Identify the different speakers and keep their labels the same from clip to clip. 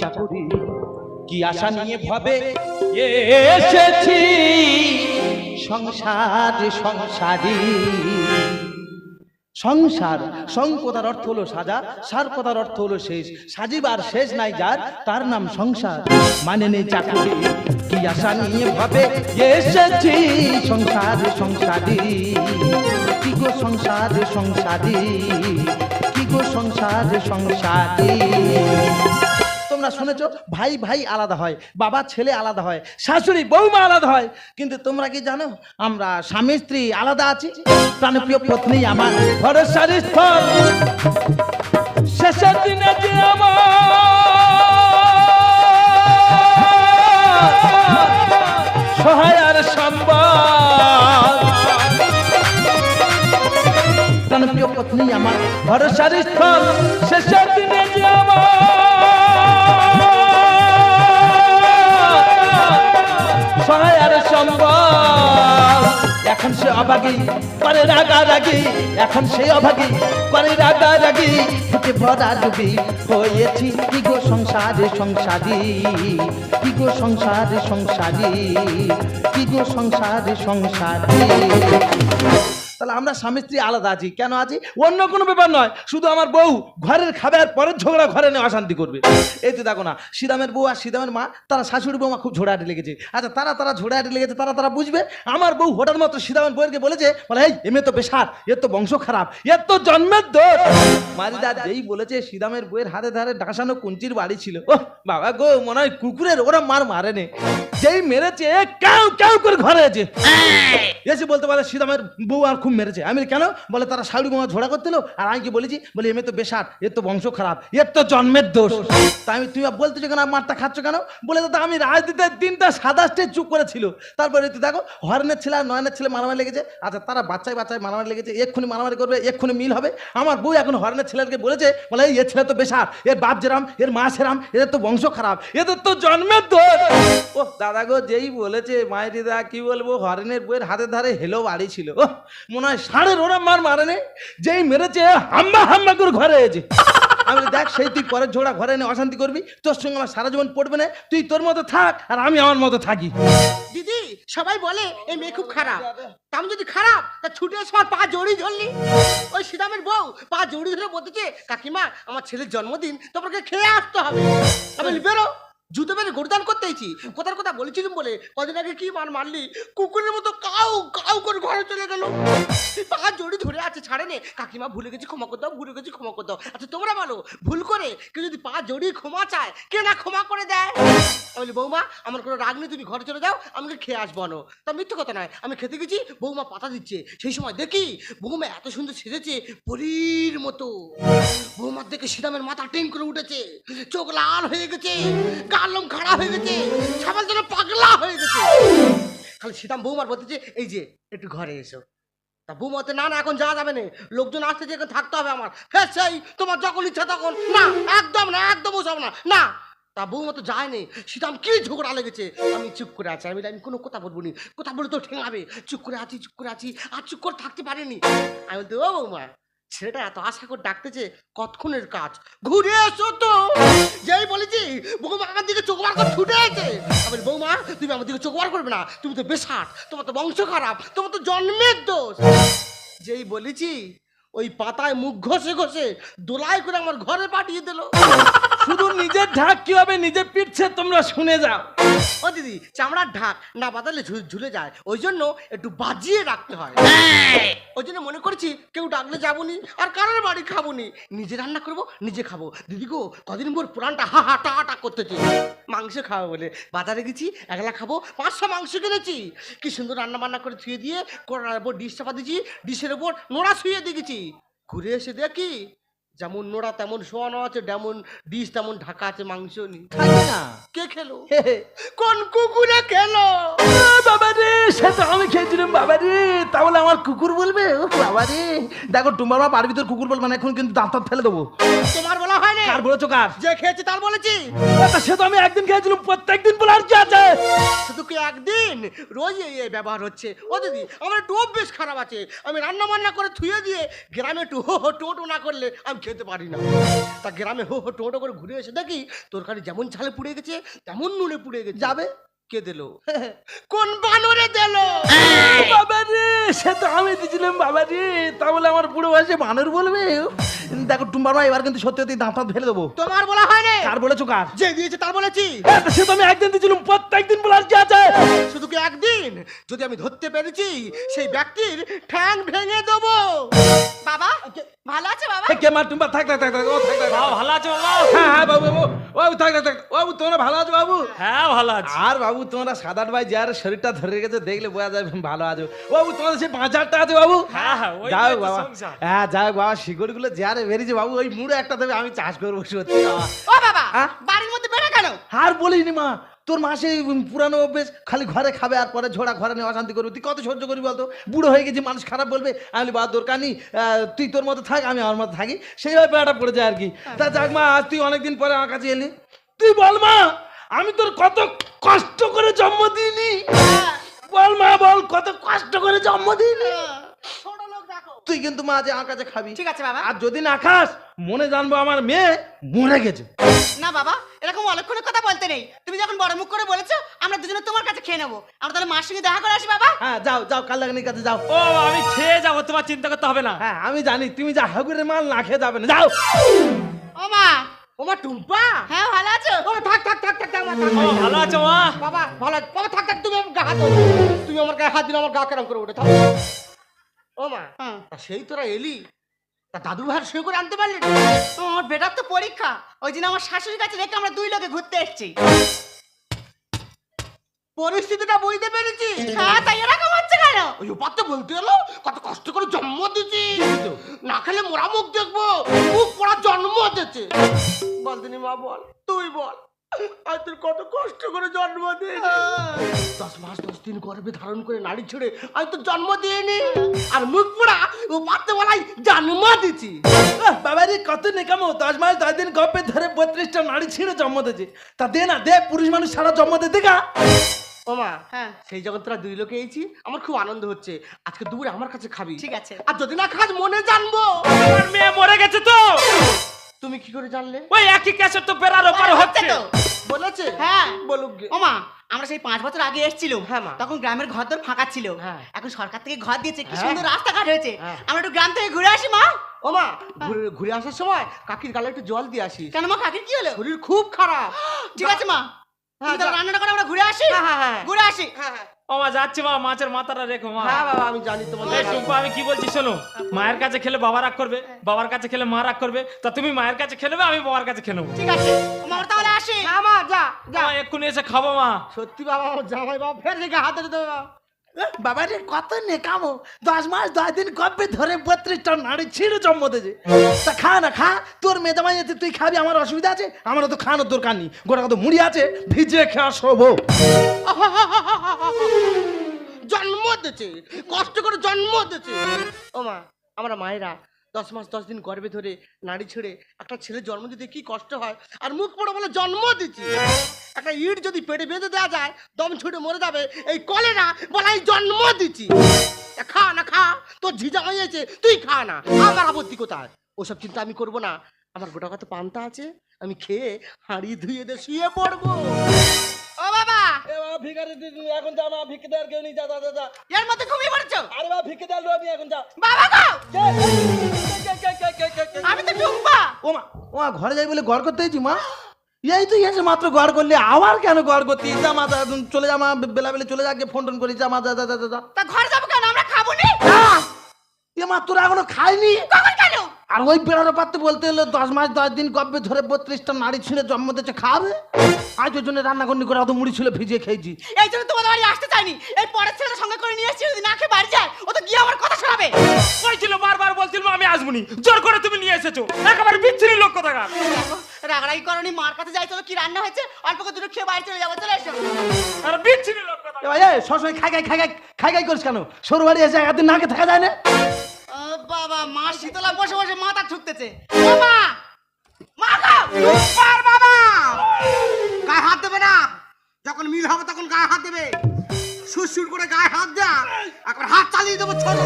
Speaker 1: চাকুরি কি আশা নিয়ে ভাবে? এসেছি সংসার সংসারী। সংসার সং কথার অর্থ হলো সাজা সার কথার অর্থ হলো শেষ। সাজিবার শেষ নাই যার তার নাম সংসার। মানে নেই চাকরি। কি আশা নিয়ে ভাবে? এসেছি সংসার সংসারী। কি গো সংসার সংসারী? কি গো সংসার সংসারী? তোমরা শুনেছো? ভাই ভাই আলাদা হয়, বাবা, ছেলে আলাদা হয়, শাশুড়ি, বৌমা আলাদা হয়। কিন্তু তোমরা কি জানো? আমরা স্বামী, স্ত্রী আলাদা আছি। প্রাণপ্রিয় পত্নী আমার ভরসার স্থল। শেষের দিনে সহায় আর সম্বল। প্রাণপ্রিয় পত্নী আমার ভরসার স্থল। শেষের দিনে যে আমার আর সম্বল। এখন সে অভাগী, করে রাগারাগি। এখন সে অভাগী, করে রাগারাগি। থেকে ভরা ডুবি হয়েছি। কি গো সংসারে সংসারী? কি গো সংসারে সংসারী? কি গো সংসারে সংসারী? আমরা স্বামী স্ত্রী আলাদা আছি। কেন আছি? অন্য কোনো ব্যাপার নয়। শুধু আমার বউ ঘরের খাবার পরের ঝগড়া ঘরে নিয়ে অশান্তি করবে। এই তো দেখো না সিদামের বউ আর সিদামের মা তারা শাশুড়ি বৌমা খুব ঝোড়াটি লেগেছে। আচ্ছা তারা তারা ঝোড়াটি লেগেছে তারা তারা বুঝবে। আমার বউ হঠাৎ মাত্র সিদামের বউকে বলেছে বলে এই এমে তো বেসার এর তো বংশ খারাপ এর তো জন্মের দোষ। মারিদা যেই বলেছে সিদামের বউয়ের হাতে ধারে ডাসানো কুঞ্চির বাড়ি ছিল। ও বাবা গো মনে হয় কুকুরের ওরা মার মারেনি। যেই মেরেছে কেউ কেউ করে ঘরে আছে এসে বলতে পারে সীতামের বউ আর খুব মেরেছে। আমি বলি, কেন? বলে তারা শাড়ি বোমা ঝোড়া করতেলো আর আমি কি বলেছি? বলে এমে তো বেসার এর তো বংশ খারাপ এর তো জন্মের দোষ। তাই আমি তুমি বলতেছো কেন মারটা খাচ্ছ কেন? বলে দাদা আমি রাজনীতির দিনটা সাদাশটে চুপ করেছিল। তারপরে তুই দেখো হরনের ছেলে আর নয়নের ছেলে মারামারি লেগেছে। আচ্ছা তারা বাচ্চায় বাচ্চায় মারামারি লেগেছে এক্ষুনি মারামারি করবে এক্ষুনি মিল হবে। আমার বউ এখন হরনের ছেলেকে বলেছে বলে এই এর ছেলে তো বেসার এর বাপ যেরাম এর মা সেরাম এদের তো বংশ খারাপ এদের তো জন্মের দোষ। ও দাদা গো যেই বলেছে মায়ের দা কি বলব হরেনের বইয়ের হাতে ধারে হেলো বাড়ি ছিল। ও মনে হয় ষাঁড়ের ওরা মার মারেনি যেই মেরেছে, হাম্বা হাম্বা করে ঘরে এসে। আমি দেখ, সেই তুই পরের ঝোড়া ঘরে এনে অশান্তি করবি, তোর সঙ্গে আমার সারা জীবন পড়বে না, তুই তোর মতো থাক, আর আমি আমার মতো থাকি।
Speaker 2: দিদি, সবাই বলে, এই মেয়ে খুব খারাপ। আমি যদি খারাপ, তা ছুটে এসে আমার পা জড়িয়ে ধরলি? ওই সিদামের বউ পা জড়িয়ে ধরে বলতেছে, কাকিমা, আমার ছেলের জন্মদিন তোমাকে খেয়ে আসতে হবে। আমি বেরো। জুতো বেড়ে গরুদান করতে এসেছি কোথার কথা বলেছিলাম বলে কদিন আগে কি মার মারলি? কুকুরের মতো কাউ কাউ করে ঘরে চলে গেল। পা জড়ি ধরে আছে, ছাড়ে নে। কাকিমা ভুলে গেছি, ক্ষমা করে দাও, ভুলে গেছি, ক্ষমা করে দাও। আচ্ছা তোমরা বলো, ভুল করে কেউ যদি পা জড়িয়ে ক্ষমা চায়, কে না ক্ষমা করে দেয়? আমি বলি, বৌমা, আমার কোনো রাগ নেই, তুমি ঘরে চলে যাও আমাকে খেয়ে আসব না তা মিথ্যে কথা নয়, আমি খেতে গেছি, বৌমা পাতা দিচ্ছে। সেই সময় দেখি, বৌমা এত সুন্দর সেজেছে, পরীর মতো। বৌমার দেখে সিদামের মাথা টেন করে উঠেছে। চোখ লাল হয়ে গেছে। গাল লোম খাড়া হয়ে গেছে। সাবাল যেন পাগলা হয়ে গেছে। খালি সীতাম বৌমার বলতেছে এই যে, একটু ঘরে এসো। তা বৌমাতে না না, এখন যাওয়া যাবে না। লোকজন আসতে যে থাকতে হবে আমার। হ্যাঁ সেই, তোমার যখন ইচ্ছা তখন। না, একদম না, একদম ওসব না না। তা বৌমা তো যায়নি সীতাম কি ঝগড়া লেগেছে? আমি চুপ করে আছি। আমি আমি কোনো কথা বলব নি। কথা বলে তো ঠেঙাবে। চুপ করে আছি, চুপ করে আছি। আর চুপ করে থাকতে পারিনি। আমি বলতে, ও বৌমা ছেলেটা এত আশা করে ডাকতেছে কতক্ষণের কাজ? ঘুরে এসো তো! যেই বলেছি, বৌমা আমার দিকে চোখ বার করে ছুটে আছে আমি বৌমা, তুমি আমার দিকে চোখ বার করবে না। তুমি তো বেশাট তোমার তো বংশ খারাপ, তোমার তো জন্মের দোষ। যেই বলেছি, ওই পাতায় মুখ ঘষে ঘষে দোলাই করে আমার ঘরে পাঠিয়ে দিল।
Speaker 1: শুধু নিজের ঢাক কি হবে? নিজে পিটছে তোমরা শুনে যাও।
Speaker 2: ও দিদি চামড়ার ঢাক না বাতালে ঝু- ঝুলে যায়। ওই জন্য একটু বাজিয়ে রাখতে হয়। ওই জন্য মনে করছি কেউ ডাকলে যাবনি আর কারোর বাড়ি খাবনি। নিজে রান্না করব নিজে খাব। দিদি গো কদিন পর পুরানটা হা হা টা টা করতেছি। মাংস খাব বলে। বাজারে গেছি একলা খাব পাঁচশো মাংস কিনেছি। কি সুন্দর রান্না বান্না করে ছুঁয়ে দিয়ে কড়ার উপর ডিশ চাপা দিয়েছি ডিশের উপর নোড়া শুয়ে দিয়েছি ঘুরে এসে দেখি যেমন নোড়া তেমন শোয়ানো আছে যেমন ডিশ তেমন ঢাকা আছে মাংস নি
Speaker 1: না।
Speaker 2: কে খেলো। কোন কুকুরে খেলো?
Speaker 1: বাবা রে সে তো আমি খেয়েছিলাম বাবা রে। তাহলে আমার কুকুর বলবে? ও বাবা রে। দেখো তোমার মা বাড়ির ভিতর কুকুর বলবে না এখন কিন্তু দাঁত ফেলে দেবো।
Speaker 2: তোমার বলা হয়নি?
Speaker 1: কার বলেছ কার?
Speaker 2: যে খেয়েছে তার বলেছি।
Speaker 1: সে তো আমি একদিন খেয়েছিলাম প্রত্যেক দিন বলে আর কি আছে?
Speaker 2: শুধু কি একদিন? রোজ এই ব্যবহার হচ্ছে। ও দিদি আমার একটু অভ্যেস খারাপ আছে। আমি রান্না বান্না করে থুয়ে দিয়ে গ্রামে হো টোটো না করলে আমি খেতে পারি না। তা গ্রামে হো হো টোটো করে ঘুরে এসে দেখি তোর তরকারি যেমন ঝালে পুড়ে গেছে, তেমন নুনে পুড়ে গেছে।
Speaker 1: যাবে?
Speaker 2: কে দিল? কোন বানরে দিল?
Speaker 1: বাবা রে সে তো আমি দিয়েছিলাম বাবা রে তা বলে আমার বুড়ো বয়সে বানর বলবে? দেখো টুম্বার মা এবার কিন্তু সত্যি সত্যি দাঁত ফেলে দেবো।
Speaker 2: তোমার বলা হয় না
Speaker 1: কার বলেছ কার?
Speaker 2: যে দিয়েছে তার বলেছি।
Speaker 1: সে তো আমি একদিন দিন বলার কি আছে?
Speaker 2: শুধু কি একদিন? যদি আমি ধরতে পেরেছি সেই ব্যক্তির ঠ্যাং ভেঙে দেবো।
Speaker 3: বাবা ভালো আছে বাবা?
Speaker 1: কে মা টুম্বার থাক থাক থাক থাক, ও থাক থাক। থাক।
Speaker 4: ভালো আছে বাবা?
Speaker 1: হ্যাঁ হ্যাঁ বাবু বাবু। বাবু থাক থাক থাক বাবু তোমরা ভালো আছো বাবু?
Speaker 4: হ্যাঁ ভালো আছে।
Speaker 1: আর বাবু তোমরা সাদার ভাই যার শরীরটা ধরে রেখেছে দেখলে বোঝা যায় ভালো আছো। বাবু তোমাদের সেই পাঁচ হাজারটা আছে বাবু?
Speaker 4: হ্যাঁ, হ্যাঁ,
Speaker 1: যাও বাবা। হ্যাঁ যাও বাবা শিকড়গুলো যারে বেরিয়েছে বাবু ওই মুড়ে একটা দেবে আমি চাষ করব সত্যি বাবা।
Speaker 3: ও বাবা
Speaker 1: হ্যাঁ?
Speaker 3: বাড়ির মধ্যে বেড়ে কেন?
Speaker 1: আর বলিনি মা তোর মা সেই পুরানো অভ্যেস খালি ঘরে খাবে আর পরে ঝোড়া ঘরে নিয়ে অশান্তি করবে। তুই কত সহ্য করবি বলতো? বুড়ো হয়ে গেছি মানুষ খারাপ বলবে। আমি বা দরকার নেই আহ, তুই তোর মতো থাক আমি আমার মতো থাকি। সেইভাবে বেড়াটা পড়ে যায় আর কি। তা যাক মা আজ তুই অনেকদিন পরে আমার কাছে এলি। তুই বল মা! আমি তোর কত কষ্ট করে জন্ম দিইনি? বল মা বল কত কষ্ট করে জন্ম দিইনি?
Speaker 2: দেখো।
Speaker 1: তুই কিন্তু মা যে আমার কাছে খাবি।
Speaker 3: ঠিক আছে বাবা।
Speaker 1: আর যদি না খাস মনে জানব আমার মেয়ে মরে গেছে।
Speaker 3: না বাবা এরকম অলক্ষণের কথা বলতে নেই। তুমি যখন বড় মুখ করে বলেছ আমরা দুজনে তোমার কাছে খেয়ে নেব। আমরা তাহলে মার সঙ্গে দেখা করে আসি বাবা।
Speaker 1: হ্যাঁ যাও যাও কাল্লাগানির কাছে যাও।
Speaker 4: ও আমি খেয়ে যাব তোমার চিন্তা করতে হবে না।
Speaker 1: হ্যাঁ আমি জানি তুমি যা হাগুরের মাল না খেয়ে যাবে না। যাও।
Speaker 3: ও মা
Speaker 2: ওমা টুম্পা!
Speaker 3: হ্যাঁ ভালো আছো?
Speaker 2: ও থাক থাক থাক থাক থাক, মা, থাক,
Speaker 4: ও ভালো আছো মা?
Speaker 2: বাবা ভালো আছে। বাবা থাক থাক তুমি আমার গা হাত তুমি আমার গায়ে হাত দিলে আমার গা কেরম করে ওঠে থাক ও মা
Speaker 3: হ্যাঁ।
Speaker 2: তা সেই তোরা এলি? তা দাদু ভাইয়ের সই করে আনতে পারলি? না?
Speaker 3: আমার বেটার তো পরীক্ষা। ওই দিন আমার শাশুড়ির কাছে রেখে আমরা দুই লোকে ঘুরতে এসেছি।
Speaker 2: পরিস্থিতিটা বুঝতে পেরেছি
Speaker 3: হ্যাঁ তাই এরকম কেন?
Speaker 2: ওই বলতে এলো কত কষ্ট করে জন্ম দিচ্ছি না খেলে মোরা মুখ দেখব মুখ পড়া জন্ম দিচ্ছে বল দিনি মা বল তুই বল। আর তোর কত কষ্ট করে জন্ম দিয়ে দশ মাস দশ দিন গর্ভে ধারণ করে নারী ছেড়ে আমি তো জন্ম দিইনি। আর মুখ পোড়া ও পাতে বলাই জন্ম দিচ্ছি
Speaker 1: বাবা রে কত নেকামো। দশ মাস দশ দিন গপ্পে ধরে বত্রিশটা নারী ছিঁড়ে জন্ম দিয়েছে। তা দে না দে পুরুষ মানুষ সারা জন্ম দে দেখা
Speaker 2: ও মা
Speaker 3: হ্যাঁ।
Speaker 2: সেই যখন তোরা দুই লোকে এইছি আমার খুব আনন্দ হচ্ছে। আজকে দুপুরে আমার কাছে খাবি।
Speaker 3: ঠিক আছে।
Speaker 2: আর যদি না খাস মনে জানব।
Speaker 4: আমার মেয়ে মরে গেছে তো।
Speaker 2: তুমি কি করে জানলে?
Speaker 4: ওই একই ক্যাসেট তো বেড়ার ওপার
Speaker 3: হচ্ছে।
Speaker 4: হচ্ছে
Speaker 3: তো।
Speaker 2: বলেছে?
Speaker 3: হ্যাঁ।
Speaker 2: বলুক
Speaker 3: ওমা আমরা সেই পাঁচ বছর আগে এসেছিলাম
Speaker 2: হ্যাঁ, মা।
Speaker 3: তখন গ্রামের ঘর দর ফাঁকা ছিল।
Speaker 2: হ্যাঁ।
Speaker 3: এখন সরকার থেকে ঘর দিয়েছে কি
Speaker 2: হ্যাঁ।
Speaker 3: সুন্দর রাস্তাঘাট হয়েছে।
Speaker 2: হ্যাঁ।
Speaker 3: আমরা একটু গ্রাম থেকে ঘুরে আসি মা।
Speaker 2: ও মা ঘুরে ঘুরে আসার সময় কাকির গালে একটু জল দিয়ে আসি
Speaker 3: কেন মা কাকির কি হলো?
Speaker 2: শরীর খুব খারাপ।
Speaker 3: ঠিক আছে মা।
Speaker 2: হ্যাঁ।
Speaker 3: রান্নাটা করে আমরা ঘুরে আসি?
Speaker 2: হ্যাঁ, হ্যাঁ, হ্যাঁ।
Speaker 3: ঘুরে আসি?
Speaker 2: হ্যাঁ হ্যাঁ।
Speaker 4: ও মা যাচ্ছে মা মাছের মাথাটা রেখো মা।
Speaker 2: হ্যাঁ বাবা আমি জানি তোমার
Speaker 4: এই টুম্পা আমি কি বলছি শোনো? মায়ের কাছে খেলে বাবা রাগ করবে বাবার কাছে খেলে মা রাগ করবে। তা তুমি মায়ের কাছে খেলবে আমি বাবার কাছে খেলব
Speaker 3: ঠিক আছে। তাহলে আসি।
Speaker 2: না মা যা যা।
Speaker 4: এক্ষুনি এসে খাব মা।
Speaker 2: সত্যি বাবা জামাই বাবা ফের রেখে হাতে বাবা।
Speaker 1: বাবা রে কত নেকামো। দশ মাস, দশ দিন গব্বে ধরে বত্রিশটা নাড়ি ছিঁড়ে জন্ম দিয়েছে তা খা না, খা। তোর মেয়ে জামাই তুই খাবি, আমার অসুবিধা আছে আমার তো খানোর দরকার নেই। গোটা কত মুড়ি আছে, ভিজে খেয়া শোভো
Speaker 2: জন্ম দিচ্ছে কষ্ট করে জন্ম দিচ্ছে ও মা, আমরা মায়েরা দশ মাস দশ দিন গর্ভে ধরে নাড়ি ছেড়ে একটা ছেলে জন্ম দিতে কি কষ্ট হয়? আর মুখ পড়ে বলে জন্ম দিচ্ছি। একটা ইট যদি পেটে বেঁধে দেওয়া যায় দম ছুটে মরে যাবে এই কলেরা বলাই জন্ম দিচ্ছি। খা না খা তোর ঝিজা হয়েছে তুই খা না আমার আপত্তি কোথায়? ওসব চিন্তা আমি করব না। আমার গোটা কত পান্তা আছে আমি খেয়ে হাঁড়ি ধুয়ে দিয়ে শুয়ে পড়ব।
Speaker 3: ও বাবা!
Speaker 1: ভিকারি দিদি এখন যা মা ভিক্ষে দেওয়ার কেউ নেই যা যা যা
Speaker 3: এর মধ্যে ঘুমিয়ে পড়ছো?
Speaker 1: আরে মা ভিক্ষে দেওয়ার আমি এখন যা।
Speaker 3: বাবা গো! আমি তো টুম্পা।
Speaker 1: ও মা ও মা ঘরে যাই বলে ঘর করতে হয়েছি মা? এই তুই এসে মাত্র ঘর করলি আবার কেন ঘর করতে যা মা চলে যা মা বেলা বেলা চলে যা ফোন টোন করি যা মা যা
Speaker 3: তা ঘর যাব কেন? আমরা খাব নি?
Speaker 1: এ মা তোরা এখনও খাইনি?
Speaker 3: কখন কেন
Speaker 1: আর ওই বেড়ার পাত্রে বলতে হলো দশ মাস দশ দিন গপ্পে ধরে বত্রিশটা নারী ছিঁড়ে জন্ম দিচ্ছে খাবে? আজ ওই জন্য রান্না করনি করে অত মুড়ি ছিল ভিজিয়ে খেয়েছি।
Speaker 3: এই জন্য তোমাদের বাড়ি আসতে চাইনি। এই পরের ছেলেটা সঙ্গে করে নিয়ে এসেছি যদি না খেয়ে বাড়ি যায় ও তো গিয়ে আমার কথা শোনাবে।
Speaker 4: বলছিল বারবার বলছিল আমি আসবনি। জোর করে তুমি নিয়ে এসেছ। একেবারে বিচ্ছিরি লোক কোথাকার?
Speaker 3: দেখো, রাগারাগি করনি মার কাছে যাই চলো কি রান্না হয়েছে? অল্প করে দুটো খেয়ে বাড়ি চলে যাব চলে এসো।
Speaker 4: আর বিচ্ছিরি লোক কোথাকার।
Speaker 1: এ ভাই সবসময় খাই খাই খাই খাই খাই খাই করিস কেন? সরু বাড়ি এসে একদিন নাকে থাকা যায় না?
Speaker 3: বাবা, মা শীতলা বসে বসে মাথা ঠুকতেছে
Speaker 2: গায়ে হাত দেবে যখন মিল হবে তখন গায়ে হাত দেবে। সুর সুর করে গায়ে হাত দেয়া। একবার হাত চালিয়ে দেবো ছোট?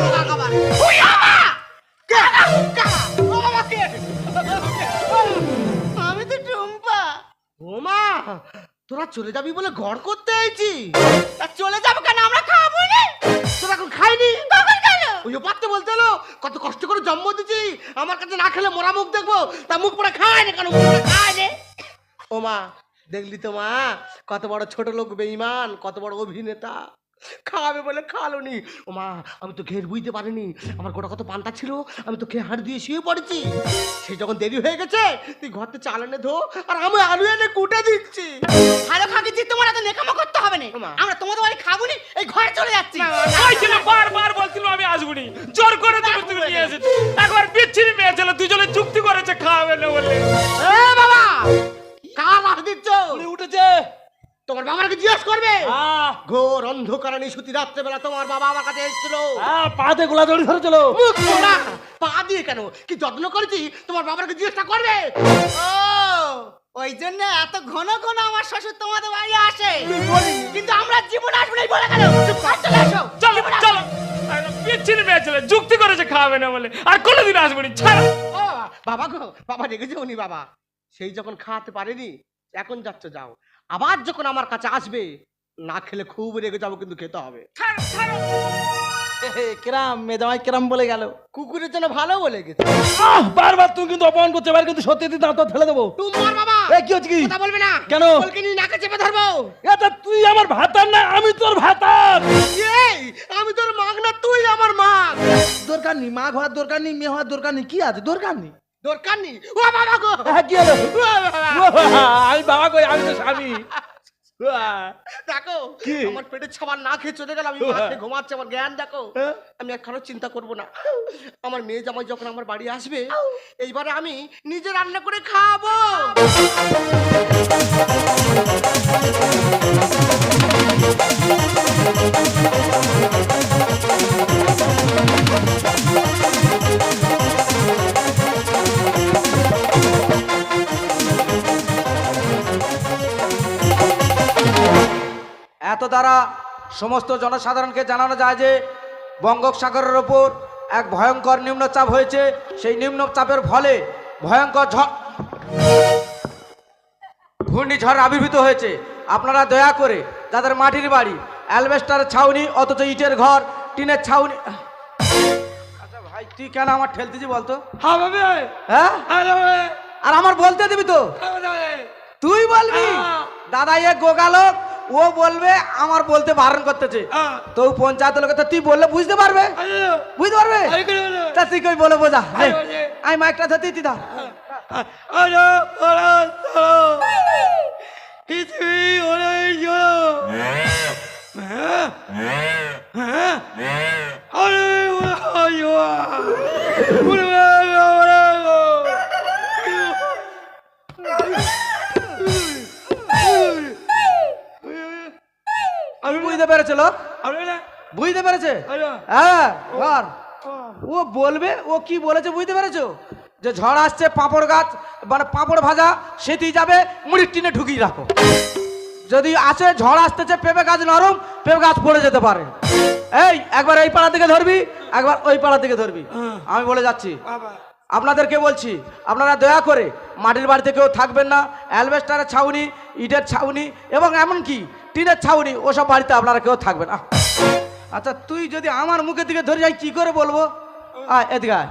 Speaker 3: আমি তো টুম্পা।
Speaker 2: ও মা, তোরা চলে যাবি বলে ঘর করতে আইছি।
Speaker 3: চলে যাব কেন? আমরা খাব
Speaker 2: তোরা এখন খাইনি? ওই যে বলতে হলো কত কষ্ট করে জন্ম দিছি আমার কাছে না খেলে মোরা মুখ দেখব, তা মুখ পড়ে খায় না কেন? মুখ খায় না ও মা, দেখলি তো মা, কত বড় ছোট লোক বেঈমান, কত বড় অভিনেতা। খাওয়াবে বলে খাওয়ালোনি ও মা আমি তো ঘের বুঝতে পারিনি। আমার গোটা কত পান্তা ছিল আমি তো খেয়ে হাড় দিয়ে শুয়ে পড়েছি। সে যখন দেরি হয়ে গেছে তুই ঘর থেকে চাল এনে ধো আর আমি আলু এনে কুটে দিচ্ছি।
Speaker 3: ভালো খাচ্ছি তোমার এত নেকামো করতে হবে না। আমরা তোমাদের বাড়ি খাব নি এই ঘরে চলে যাচ্ছি।
Speaker 4: ওই ছেলে বারবার বলছিল আমি আসবনি। জোর করে তুমি তুমি নিয়ে এসেছ। একবার বিচ্ছিরি মেয়ে ছেলে দুজনে চুক্তি করেছে খাওয়াবে না বলে
Speaker 2: এ বাবা কাল লাফ দিচ্ছ?
Speaker 1: উঠেছে।
Speaker 2: তোমার বাবাকে জিজ্ঞেস করবে? ঘোর অন্ধকারে নিশুতি রাত্রেবেলা তোমার বাবা আমার কাছে এসেছিল।
Speaker 1: আহ, পাতে গোলা দড়ি ধরেছিল।
Speaker 2: পা দিয়ে কেন? কি যত্ন করেছি? তোমার বাবাকে জিজ্ঞেসটা করবে?
Speaker 3: ওই জন্য এত ঘন ঘন আমার শ্বশুর তোমাদের বাড়ি আসে। কিন্তু আমরা জীবন আসব না বলে গেল। চলে এসো
Speaker 4: চলো চলো। বিচ্ছিরি মেয়ে ছেলে যুক্তি করেছে খাওয়াবে না বলে। আর কোনোদিন আসবনি ছাড়ো।
Speaker 2: ও বাবা গো বাবা রেগেছে উনি বাবা। সেই যখন খাওয়াতে পারেনি এখন যাচ্ছ যাও। আবার যখন আমার কাছে আসবে না খেলে খুব রেগে যাব কিন্তু খেতে হবে।
Speaker 1: কেরাম কেরাম বলে গেল।
Speaker 2: কুকুরের জন্য ভালো বলে গেছে।
Speaker 1: আহ, বারবার তুমি কিন্তু অপমান করছ এবার কিন্তু সত্যি দিতে দাঁত ফেলে দেবো।
Speaker 2: তোমার বাবা!
Speaker 1: এ কি হচ্ছে কি?
Speaker 2: কথা বলবে না?
Speaker 1: কেন?
Speaker 2: বলকে নাকে চেপে ধরবো।
Speaker 1: এটা তুই আমার ভাতার না আমি তোর ভাতার।
Speaker 2: এই আমি তোর মাগ না তুই আমার মাগ।
Speaker 1: দরকার নেই মা হওয়ার দরকার নেই মেয়ে হওয়ার দরকার নেই কি আছে? দরকার নেই।
Speaker 2: দরকার নেই। ও বাবা গো!
Speaker 1: হ্যাঁ, কি হলো? আমি বাবা কই? আমি তো স্বামী।
Speaker 2: দেখো আমার পেটে ছাবার না খেয়ে চলে গেলাম আমি ঘুমাচ্ছে আমার জ্ঞান দেখো।
Speaker 1: হ্যাঁ?
Speaker 2: আমি একখানো চিন্তা করব না। আমার মেয়ে জামাই যখন আমার বাড়ি আসবে এইবারে আমি নিজে রান্না করে খাব।
Speaker 5: এত দ্বারা সমস্ত জনসাধারণকে জানানো যায় যে বঙ্গোপসাগরের ওপর এক ভয়ঙ্কর নিম্নচাপ হয়েছে। সেই নিম্নচাপের ফলে ভয়ঙ্কর ঝড় ঘূর্ণিঝড় আবির্ভূত হয়েছে। আপনারা দয়া করে যাদের মাটির বাড়ি অ্যালবেস্টারের ছাউনি অথচ ইটের ঘর টিনের ছাউনি আচ্ছা ভাই তুই কেন আমার ঠেলতেছি বলতো? হ্যাঁ আর আমার বলতে দিবি তো? তুই বলবি? দাদা এ গোগালক ও বলবে আমার বলতে বারণ করতেছে। তো পঞ্চায়েত লোকে তো তুই বললে বুঝতে পারবে? বুঝতে পারবে? তা তুই কই বলে বোঝা? আমি মাইকটা ধরতে দিদা বুঝতে পেরেছে লোক? বুঝতে পেরেছে? হ্যাঁ। ও বলবে ও কি বলেছে বুঝতে পেরেছ? যে ঝড় আসছে পাঁপড় গাছ মানে পাঁপড় ভাজা সেটি যাবে মুড়ির টিনে ঢুকিয়ে রাখো। যদি আসে ঝড় আসতেছে পেঁপে গাছ নরম পেঁপে গাছ পড়ে যেতে পারে। এই একবার এই পাড়া থেকে ধরবি একবার ওই পাড়া থেকে ধরবি। আমি বলে যাচ্ছি। আপনাদেরকে বলছি আপনারা দয়া করে মাটির বাড়িতে কেউ থাকবেন না অ্যালবেস্টারের ছাউনি ইটের ছাউনি এবং এমনকি টিনের ছাউনি, ওসব বাড়িতে আপনারা কেউ থাকবে না। আচ্ছা তুই যদি আমার মুখের দিকে ধরে যাই, কি করে বলব? আয়, এদিকে আয়।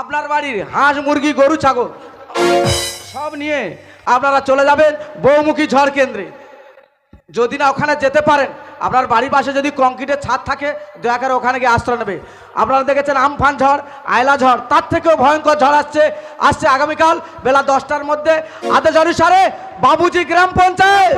Speaker 5: আপনার বাড়ির হাঁস, মুরগি, গরু, ছাগল, সব নিয়ে আপনারা চলে যাবেন বহুমুখী ঝড় কেন্দ্রে। যদি না ওখানে যেতে পারেন, আপনার বাড়ির পাশে যদি কংক্রিটের ছাদ থাকে, দয়া করে ওখানে গিয়ে আশ্রয় নেবে। আপনারা দেখেছেন আমফান ঝড়, আয়লা ঝড়, তার থেকেও ভয়ঙ্কর ঝড় আসছে আসছে আগামীকাল বেলা দশটার মধ্যে। আদেশ অনুসারে বাবুজি গ্রাম পঞ্চায়েত।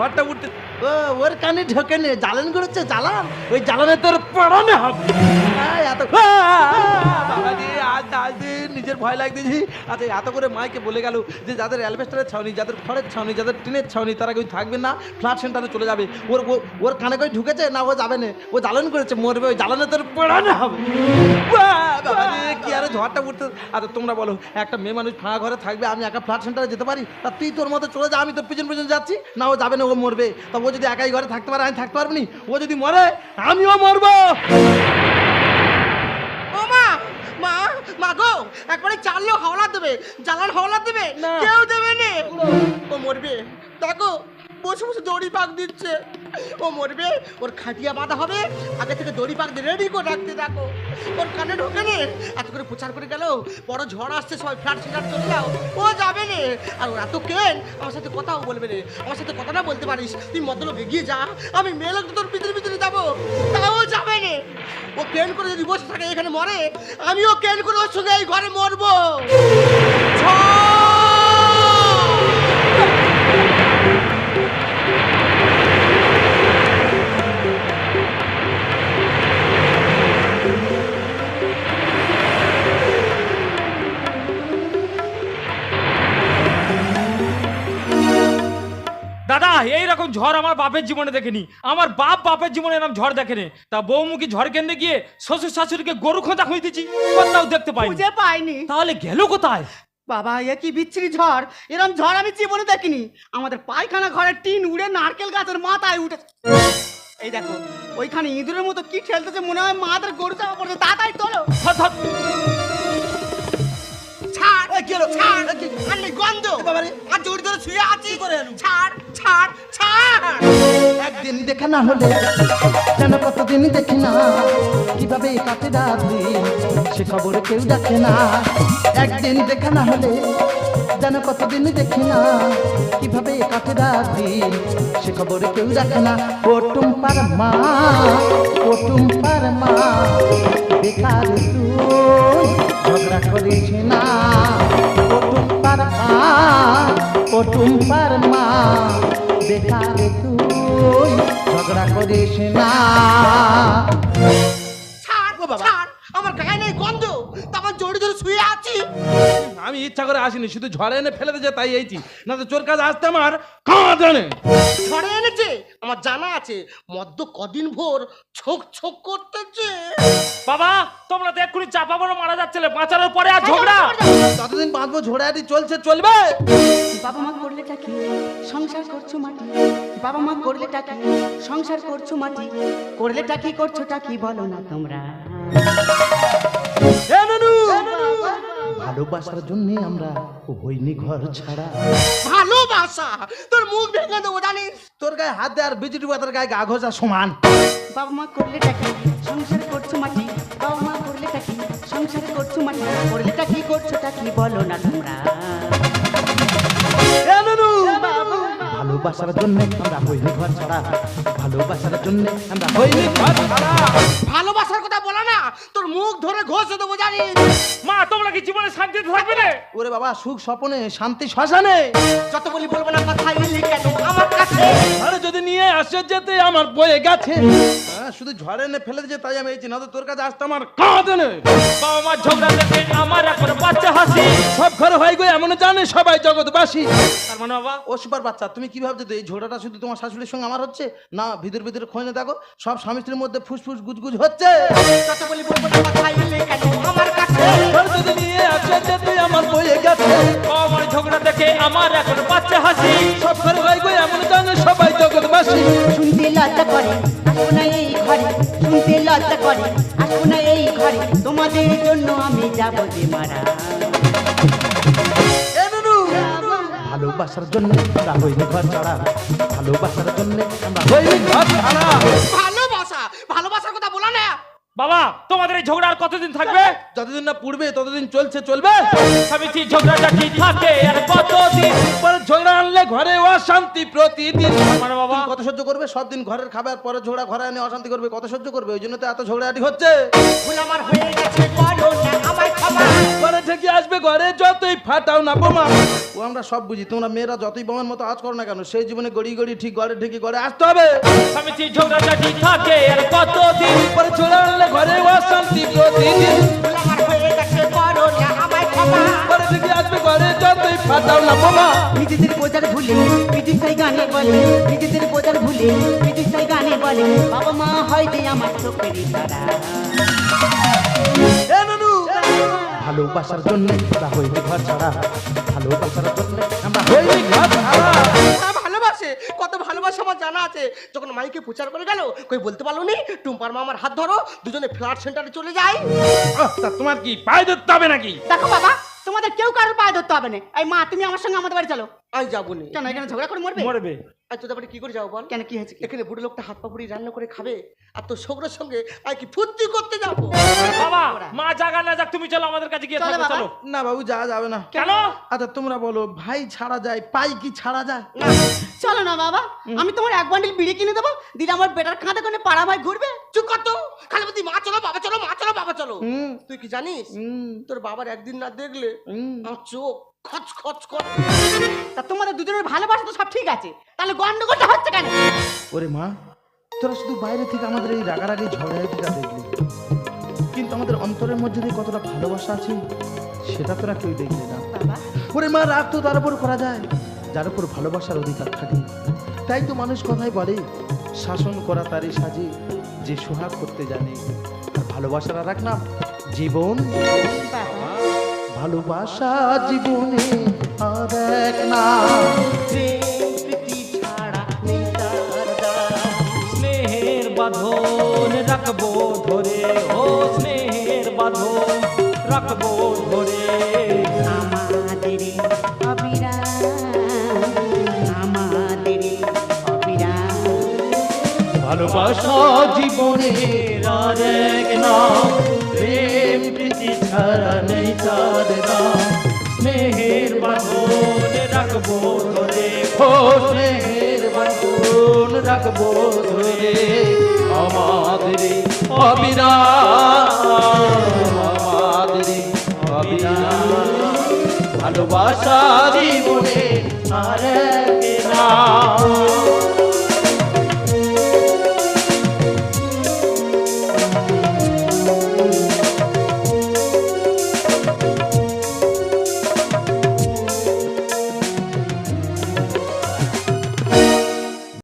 Speaker 1: ঝড়টা উঠতে ও, ওর কানে ঢোকে নে জ্বালান করেছে, জ্বালান? ওই জ্বালানে তোর পড়ানো হবে। নিজের ভয় লাগতেছি। আচ্ছা এত করে মাইকে বলে গেল যে যাদের অ্যালবেস্টারের ছাউনি যাদের খড়ের ছাউনি যাদের টিনের ছাউনি তারা কেউ থাকবে না ফ্ল্যাট সেন্টারে চলে যাবে। ওর ওর কানে করে ঢুকেছে না ও যাবে না? ও জ্বালান করেছে মরবে ওই জ্বালানে তোর পড়ানো হবে। কি আরে ঝড়টা উঠতে আচ্ছা তোমরা বলো একটা মেয়ে মানুষ ফাঁকা ঘরে থাকবে আমি একা ফ্ল্যাট সেন্টারে যেতে পারি? তা তুই তোর মতো চলে যা আমি তোর পিছন পিছন যাচ্ছি না ও যাবে না ও মরবে। তা ও যদি একাই ঘরে থাকতে পারে আমি থাকতে পারব নি? ও যদি মরে আমিও মরবো।
Speaker 2: গো একবারে চাললেও হাওলা দেবে জ্বালার হাওলা দেবে কেউ দেবে নে। ও মরবে। দেখো বসে বসে দড়ি পাক দিচ্ছে। ও মরবে, ওর খাটিয়া বাঁধা হবে। আগে থেকে দড়ি পাক দিয়ে রেডি করে রাখতে দেখো ওর কানে ঢোকে নে। এত করে প্রচার করে গেল। বড় ঝড় আসছে, সবাই ফ্ল্যাট সিটার চলে যাও। ও যাবে নে। আর ও এত কেন? আমার সাথে কথাও বলবে রে আমার সাথে কথাটা বলতে পারিস। তুই মতলব এগিয়ে যা। আমি মেয়ে লোক তোর ভিতরে ভিতরে যাব। তাও যাবে নে। ও কেন করে যদি বসে থাকে, এখানে মরে, আমিও কেন করে ওর সঙ্গে এই ঘরে মরবো? ঝড়!
Speaker 4: ঝড় আমার বাপের জীবনে দেখেনি। আমার বাপ বাপের জীবনে এরকম ঝড় দেখেনি। তা বৌমুখী ঝড় কেন্দ্রে গিয়ে শ্বশুর শাশুড়িকে গরু খোঁজা খুঁজে দিচ্ছি কোথাও দেখতে পাই
Speaker 3: খুঁজে পাইনি।
Speaker 4: তাহলে গেল কোথায়?
Speaker 3: বাবা এ কি বিচ্ছিরি ঝড়? এরম ঝড় আমি জীবনে দেখিনি। আমাদের পায়খানা ঘরের টিন উড়ে নারকেল গাছের মাথায় উঠে এই দেখো ওইখানে ইঁদুরের মতো কি ঠেলতেছে মনে হয় মাদের গরু চাপা পড়ছে। তাড়াতাড়ি তোলো।
Speaker 2: ছাড়
Speaker 1: এ, কি হলো?
Speaker 2: ছাড়।
Speaker 1: এ, কি-
Speaker 2: আর নেই গন্ধ।
Speaker 1: বাবারে।
Speaker 2: আর জড়ি ধরে শুয়ে আছি। ছাড় ছাড় ছাড়।
Speaker 1: একদিন দেখা না হলে যেন কতদিন দেখি না কীভাবে কাটে রাত্রি সে খবর কেউ দেখে না। একদিন দেখা না হলে যেন কতদিন দেখি না কীভাবে কাটে রাত্রি সে খবর কেউ দেখে না। ও টুম্পার মা ও টুম্পার মা। তুই ঝগড়া করিস না। ও টুম্পার মা ও মা। বেকার তুই ঝগড়া করিস না।
Speaker 2: ছাড় ছাড়। আমার গায়ে নেই গন্ধ। তখন জড়ি ধরে শুয়ে আছি।
Speaker 1: আমি ইচ্ছা করে আসিনি শুধু ঝড়ে এনে ফেলে দিয়েছে তাই এইছি। না তো চোর কাজ আসতে আমার কাঁদানে
Speaker 2: ঝড়ে এনেছে? আমার জানা আছে মদ্য কদিন ভোর ছোক ছোক করতেছে।
Speaker 4: বাবা তোমরা তো এক্ষুনি চাপা বড় মারা যাচ্ছিলে বাঁচানোর পরে আর ঝগড়া।
Speaker 1: ততদিন বাঁচবো ঝোড়াটি চলছে চলবে।
Speaker 3: বাবা মা করলেটা কি? সংসার করছ মাটি? বাবা মা করলেটা কি? সংসার করছ মাটি? করলেটা কি করছোটা কি বলো না তোমরা!
Speaker 1: ভালোবাসার জন্য আমরা হইনি ঘর ছাড়া।
Speaker 2: ভালোবাসা? তোর মুখ ভেঙে দেবো জানিস?
Speaker 1: তোর গায়ে হাত দেয় আর বিজুটি বাতার গায়ে গা ঘষা সমান।
Speaker 3: বাবা মা করলেটা কি? সংসার করছ মাটি? বাবা মা করলেটা কি? সংসার করছ মাটি? করলেটা কি করছোটা কি বলো না তোমরা?
Speaker 1: ভালোবাসার জন্য আমরা হইনি ঘর ছাড়া। ভালোবাসার জন্য আমরা হইনি ঘর ছাড়া।
Speaker 2: ভালোবাসার কথা বলো না তোর মুখ ধরে ঘষে দেবো জানিস?
Speaker 4: মা তোমরা কি জীবনে শান্তিতে থাকবে না?
Speaker 1: ওরে বাবা সুখ স্বপনে শান্তি শ্মশানে।
Speaker 2: যত বলি বলব না কথা এলি কেন আমার কাছে
Speaker 1: আরে যদি নিয়ে আসে যেতে আমার বয়ে গেছে। শুধু ঝড়ে এনে ফেলে দিয়েছে তাই আমি না তো তোর কাছে আসতে আমার কাঁদে
Speaker 4: বাবা মা ঝগড়া দেখে আমার এখন বাচ্চা হাসি।
Speaker 1: সব ঘরে হয় গো এমন জানে সবাই জগৎবাসী।
Speaker 4: তার মানে বাবা?
Speaker 1: ও সুপার বাচ্চা তুমি কি ভাবছ তো এই ঝোড়াটা শুধু তোমার শাশুড়ির সঙ্গে আমার হচ্ছে? না ভিতর ভিতরে খোঁজে দেখো সব স্বামী স্ত্রীর মধ্যে ফুসফুস গুজগুজ হচ্ছে।
Speaker 2: যত বলি বলব না কথা আমার কাছে?
Speaker 1: নিয়ে যেতে আমার বয়ে গেছে।
Speaker 4: বাবা মার ঝগড়া দেখে আমার এখন বাচ্চা হাসি।
Speaker 1: সব ঘরে জগৎবাসী
Speaker 3: শুনতে লজ্জা করে আসব না এই ঘরে। শুনতে লজ্জা করে আসব না এই ঘরে। তোমাদের জন্য আমি যাব যে মারা।
Speaker 1: ভালোবাসার জন্য আমরা হইনি ঘর ছাড়া। ভালোবাসার জন্য আমরা হইনি ঘর ছাড়া।
Speaker 2: ভালোবাসা না
Speaker 4: বাবা তোমাদের এই ঝগড়া আর কতদিন থাকবে?
Speaker 1: যতদিন না পূর্বে ততদিন চলছে চলবে।
Speaker 4: স্বামী স্ত্রী ঝগড়াটা কি থাকে আর কতদিন?
Speaker 1: পরে ঝগড়া আনলে ঘরে ও অশান্তি প্রতিদিন।
Speaker 4: মানে বাবা
Speaker 1: কত সহ্য করবে? সব দিন ঘরের খাবার পরে ঝগড়া ঘরে এনে অশান্তি করবে কত সহ্য করবে? ওই জন্য তো এত ঝগড়াটি হচ্ছে।
Speaker 2: ভুল আমার হয়ে গেছে আমায় ক্ষমা।
Speaker 1: ঘরে থেকে আসবে ঘরে যতই ফাটাও না বোমা। ও আমরা সব বুঝি তোমরা মেয়েরা যতই বোমার মতো আজ করো না কেন সেই জীবনে গড়ি গড়ি ঠিক ঘরে ঢেকে ঘরে আসতে হবে।
Speaker 4: স্বামীজি ঝগড়াঝাটি থাকে আর কতদিন?
Speaker 1: পরে ঝগড়া আনলে ঘরে অশান্তি প্রতিদিন
Speaker 2: ভুল আমার গেছে করো না আমায় ক্ষমা
Speaker 1: ঘরে থেকে আসবে ঘরে যতই ফাটাও না বোমা।
Speaker 3: নিজেদের বোঝার ভুলে বিদ্যুৎ তাই গানে বলে নিজেদের বোঝার ভুলে বিদ্যুৎ তাই গানে বলে বাবা মা হয় যে আমার চোখের তারা
Speaker 1: ভালোবাসার জন্য আমরা হইনি ঘর ছাড়া। ভালোবাসার জন্য আমরা হইনি ঘর ছাড়া।
Speaker 2: ভালোবাসে কত ভালোবাসা আমার জানা আছে। যখন মাইকে প্রচার করে গেল কই বলতে পারল নি? টুম্পার মা আমার হাত ধরো দুজনে ফ্ল্যাট সেন্টারে চলে যাই।
Speaker 4: আহ, তা তোমার কি পায়ে ধরতে হবে নাকি?
Speaker 3: দেখো বাবা তোমাদের কেউ কারোর পায়ে ধরতে হবে না। এই মা তুমি আমার সঙ্গে আমাদের বাড়ি চলো।
Speaker 2: আমি যাব নি।
Speaker 3: কেন এখানে ঝগড়া করে মরবে?
Speaker 4: মরবে।
Speaker 2: আর তোদের বাড়ি কি করে যাব বল?
Speaker 3: কেন কি হয়েছে
Speaker 2: এখানে বুড়ো লোকটা হাত পাপুড়ি রান্না করে খাবে আর তোর শোকরের সঙ্গে আর কি ফুর্তি করতে যাব।
Speaker 4: বাবা মা জাগা না যাক তুমি চলো আমাদের কাছে গিয়ে
Speaker 3: চলো
Speaker 4: থাকো চলো।
Speaker 1: না বাবু যাওয়া যাবে না।
Speaker 4: কেন?
Speaker 1: আচ্ছা তোমরা বলো ভাই ছাড়া যায় পাই কি ছাড়া যায়?
Speaker 3: চলো না বাবা আমি তোমার এক বান্ডিল বিড়ি কিনে দেবো দিলে আমার বেটার কাঁধে কোনে পাড়া ভাই ঘুরবে।
Speaker 2: চুপ কর তো। খালি বলতি মা চলো বাবা চলো মা চলো বাবা চলো।
Speaker 1: হুম।
Speaker 2: তুই কি জানিস?
Speaker 1: হুম।
Speaker 2: তোর বাবার একদিন না দেখলে
Speaker 1: হুম।
Speaker 2: আমার চোখ খচ খচ খচ।
Speaker 3: তা তোমাদের দুজনের ভালোবাসা তো সব ঠিক আছে। তাহলে গন্ডগোলটা হচ্ছে কেন?
Speaker 1: ওরে মা তোরা শুধু বাইরে থেকে আমাদের এই রাগারাগি দেখলি। কিন্তু আমাদের অন্তরের মধ্যে যে কতটা ভালোবাসা আছে সেটা তোরা কেউ দেখলি না।
Speaker 3: বাবা।
Speaker 1: ওরে মা রাগ তো তার উপর করা যায়। যার উপর ভালোবাসার অধিকার থাকে। তাই তো মানুষ কথাই বলে শাসন করা তারই সাজে যে সোহাগ করতে জানে। আর ভালোবাসার আর এক নাম জীবন।
Speaker 3: বাবা।
Speaker 1: ভালোবাসা জীবনে আর এক।
Speaker 4: স্নেহের বাঁধন রাখব ধরে ও স্নেহের বাঁধন রাখব
Speaker 1: জীবনের আরেক নাম। প্রেম প্রীতি ছাড়া নেই তার নাম
Speaker 4: মেহের বাঁধন রাখব ধরে।
Speaker 1: খোশ মেহের বাঁধন রাখব ধরে। আমাদের অবিরাম। আমাদের অবিরাম। ভালোবাসা জীবনে আরেক নাম।